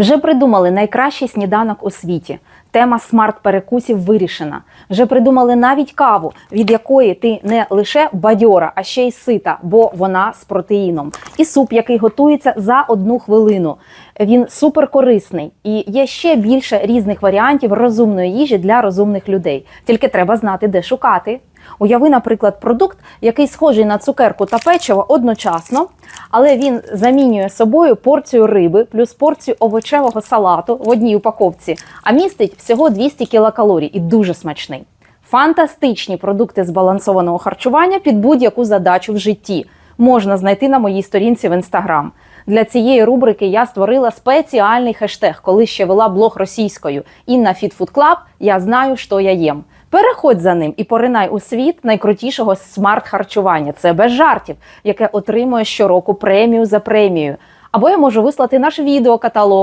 Вже придумали найкращий сніданок у світі. Тема смарт-перекусів вирішена. Вже придумали навіть каву, від якої ти не лише бадьора, а ще й сита, бо вона з протеїном. І суп, який готується за одну хвилину. Він суперкорисний. І є ще більше різних варіантів розумної їжі для розумних людей. Тільки треба знати, де шукати. Уяви, наприклад, продукт, який схожий на цукерку та печиво одночасно, але він замінює собою порцію риби плюс порцію овочевого салату в одній упаковці, а містить всього 200 кілокалорій і дуже смачний. Фантастичні продукти збалансованого харчування під будь-яку задачу в житті можна знайти на моїй сторінці в інстаграм. Для цієї рубрики я створила спеціальний хештег, коли ще вела блог російською. Інна Фітфуд Клаб. Я знаю, що я їм. Переходь за ним і поринай у світ найкрутішого смарт-харчування. Це без жартів, яке отримує щороку премію за премією. Або я можу вислати наш відеокаталог,